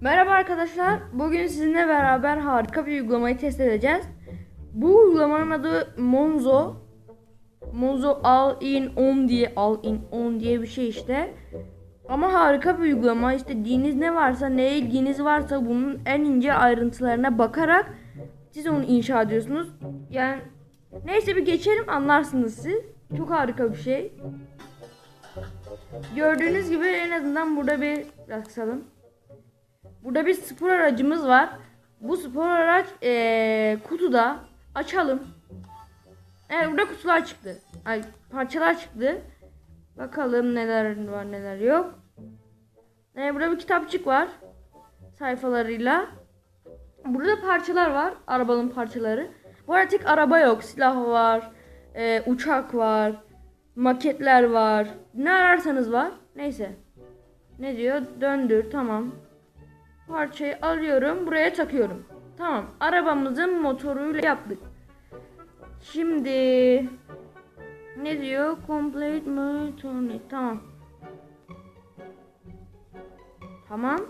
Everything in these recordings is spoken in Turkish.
Merhaba arkadaşlar. Bugün sizinle beraber harika bir uygulamayı test edeceğiz. Bu uygulamanın adı Monzo. Monzo All in On diye All in On diye bir şey işte. Ama harika bir uygulama. İstediğiniz ne varsa, neye ilginiz varsa bunun en ince ayrıntılarına bakarak siz onu inşa ediyorsunuz. Yani neyse bir geçelim anlarsınız siz. Çok harika bir şey. Gördüğünüz gibi en azından burada bir biraz kısalım. Burada bir spor aracımız var. Bu spor araç eee, kutuda açalım. Evet burada kutular çıktı. Ay parçalar çıktı. Bakalım neler var neler yok. Evet burada bir kitapçık var. Sayfalarıyla. Burada parçalar var. Arabanın parçaları. Bu arada tek araba yok. Silah var. eee, uçak var. Maketler var. Ne ararsanız var. Neyse. Ne diyor? Döndür. Tamam. Parçayı alıyorum. Buraya takıyorum. Tamam. Arabamızın motoruyla yaptık. Şimdi ne diyor? Complete turn. Tamam. Tamam.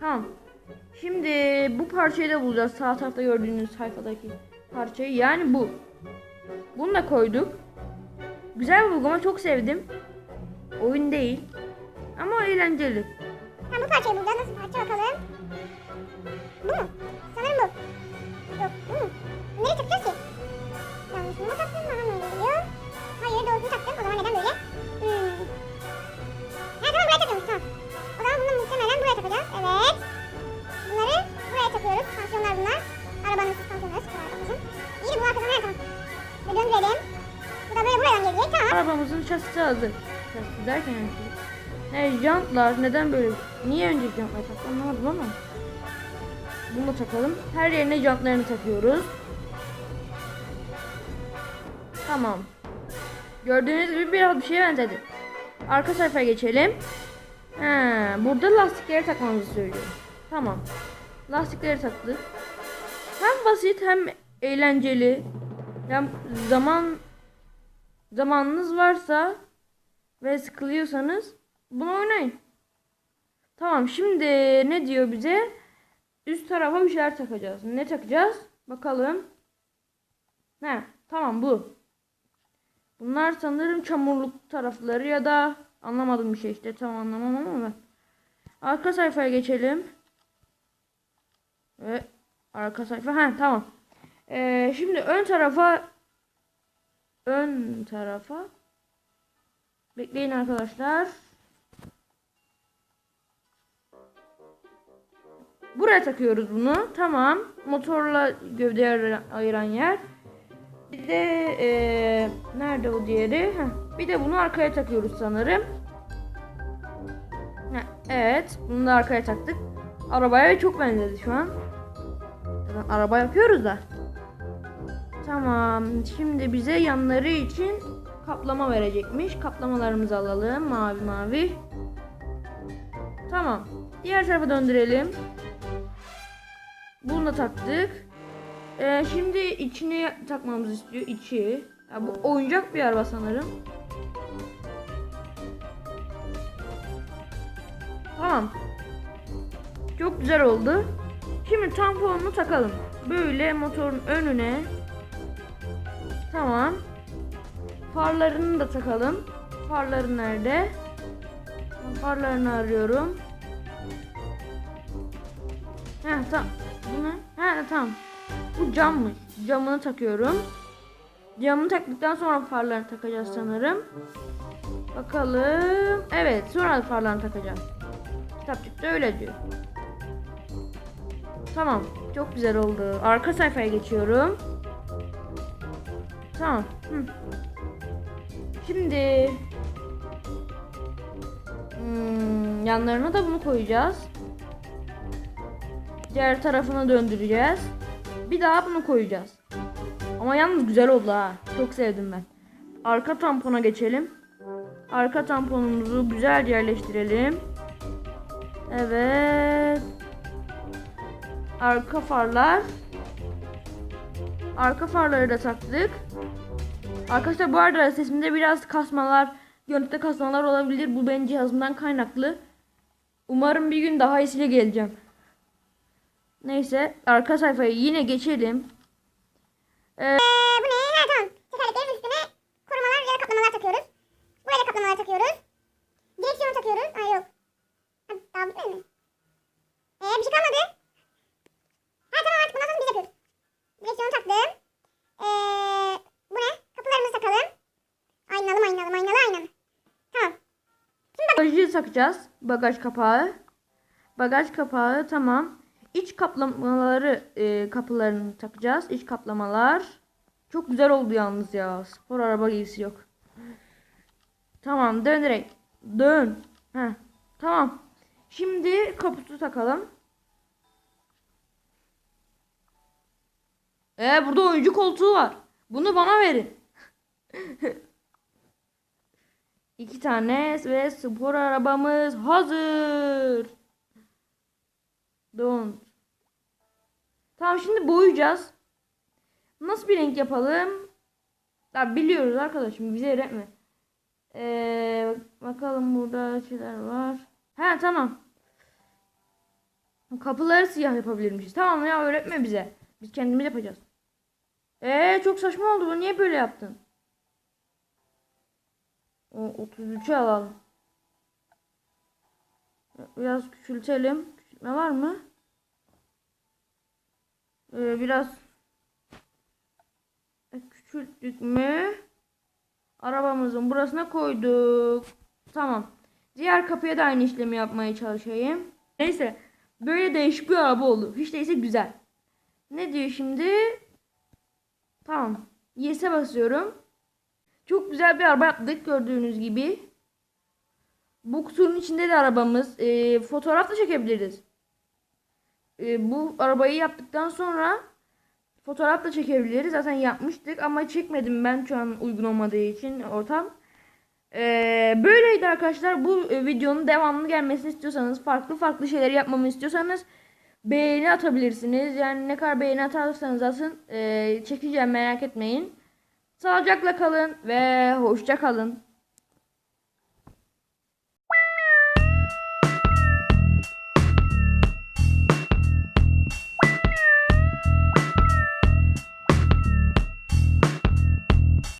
Tamam. Şimdi bu parçayı da bulacağız. Sağ tarafta gördüğünüz sayfadaki parçayı. Yani bu. Bunu da koyduk. Güzel bir uygulama. Çok sevdim. Oyun değil. Ama eğlenceli. Ha bu parçayı bulacağız. Nasıl parça bakalım? Bu mu? Sanırım bu. Yok bu mu? Nereye takacağız ki? Yanlış mı taktım? Bana mı öyle geliyor? Hayır doğrusunu taktım. O zaman neden böyle? Hmm. Ha tamam buraya takıyormuş tamam. O zaman bunu muhtemelen buraya takacağız. Evet. Bunları buraya takıyoruz. Tansiyonlar bunlar. Arabanın süspansiyonları spor arabamızın. İyi de bu arkadan her tamam. Ve döndürelim. Bu da böyle buradan gelecek tamam. Arabamızın şasisi hazır. Şasisi derken yani. He jantlar neden böyle? Niye önce jantlar taktı anlamadım ama. Bunu takalım. Her yerine jantlarını takıyoruz. Tamam. Gördüğünüz gibi biraz bir şeye benzedi. Arka sayfaya geçelim. He, burada lastikleri takmamızı söylüyor. Tamam. Lastikleri taktık. Hem basit hem eğlenceli. Yani zaman zamanınız varsa ve sıkılıyorsanız bunu oynayın. Tamam şimdi ne diyor bize? Üst tarafa bir şeyler takacağız. Ne takacağız? Bakalım. Ne? Tamam bu. Bunlar sanırım çamurluk tarafları ya da anlamadım bir şey işte tam anlamam ama ben. Arka sayfaya geçelim. Ve arka sayfa. Ha tamam. Ee, şimdi ön tarafa ön tarafa bekleyin arkadaşlar. Buraya takıyoruz bunu. Tamam. Motorla gövdeyi ayıran- yer. Bir de eee, nerede o diğeri? Heh, Bir de bunu arkaya takıyoruz sanırım. Heh, evet. Bunu da arkaya taktık. Arabaya çok benzedi şu an. Araba yapıyoruz da. Tamam. Şimdi bize yanları için kaplama verecekmiş. Kaplamalarımızı alalım. Mavi mavi. Tamam. Diğer tarafa döndürelim. Da taktık. Ee, şimdi içine takmamızı istiyor. içi. Ya bu oyuncak bir araba sanırım. Tamam. Çok güzel oldu. Şimdi tamponunu takalım. Böyle motorun önüne. Tamam. Farlarını da takalım. Farları nerede? Farlarını arıyorum. Heh tamam. Bu ne? He tamam. Bu cammış. Camını takıyorum. Camını taktıktan sonra farlarını takacağız sanırım. Bakalım. Evet sonra farlarını takacağız. Kitapçıkta öyle diyor. Tamam. Çok güzel oldu. Arka sayfaya geçiyorum. Tamam. Hı. Şimdi hmm, yanlarına da bunu koyacağız. Diğer tarafını döndüreceğiz. Bir daha bunu koyacağız. Ama yalnız güzel oldu ha. Çok sevdim ben. Arka tampona geçelim. Arka tamponumuzu güzel yerleştirelim. Evet. Arka farlar. Arka farları da taktık. Arkadaşlar bu arada sesimde biraz kasmalar, görüntüde kasmalar olabilir. Bu benim cihazımdan kaynaklı. Umarım bir gün daha iyisiyle geleceğim. Neyse arka sayfaya yine geçelim. Ee, bu ne? Ha tamam. Tekerleklerin üstüne korumalar ya da kaplamalar takıyoruz. Buraya da kaplamalar takıyoruz. Direksiyonu takıyoruz. Ay yok. Ha, daha bitmedi mi? Ee, bir şey kalmadı. Ha tamam artık bundan sonra biz yapıyoruz. Direksiyonu taktım. Ee, bu ne? Kapılarımızı takalım. Aynalı aynalı aynalı aynalı. Tamam. Bagajı takacağız. Bagaj kapağı. Bagaj kapağı tamam. İç kaplamaları e, kapılarını takacağız. İç kaplamalar. Çok güzel oldu yalnız ya. Spor araba gibisi yok. Tamam dönerek. Dön. Heh, tamam. Şimdi kaputu takalım. Ee burada oyuncu koltuğu var. Bunu bana verin. İki tane ve spor arabamız hazır. Don't. Tamam şimdi boyayacağız. Nasıl bir renk yapalım? Ya biliyoruz arkadaşım bize öğretme. Ee, bakalım burada şeyler var. He tamam. Kapıları siyah yapabilirmişiz. Tamam ya öğretme bize. Biz kendimiz yapacağız. Ee çok saçma oldu bu. Niye böyle yaptın? O 33'e alalım. Biraz küçültelim. Küçültme var mı? Ee, biraz E, küçülttük mü? Arabamızın burasına koyduk. Tamam. Diğer kapıya da aynı işlemi yapmaya çalışayım. Neyse. Böyle değişik bir araba oldu. Hiç değilse güzel. Ne diyor şimdi? Tamam. Yes'e basıyorum. Çok güzel bir araba yaptık gördüğünüz gibi. Bu kutunun içinde de arabamız. Ee, fotoğraf da çekebiliriz. Ee, bu arabayı yaptıktan sonra fotoğraf da çekebiliriz. Zaten yapmıştık ama çekmedim ben şu an uygun olmadığı için ortam. Ee, böyleydi arkadaşlar. Bu e, videonun devamlı gelmesini istiyorsanız, farklı farklı şeyler yapmamı istiyorsanız beğeni atabilirsiniz. Yani ne kadar beğeni atarsanız atın. Ee, çekeceğim merak etmeyin. Sağlıcakla kalın ve hoşça kalın.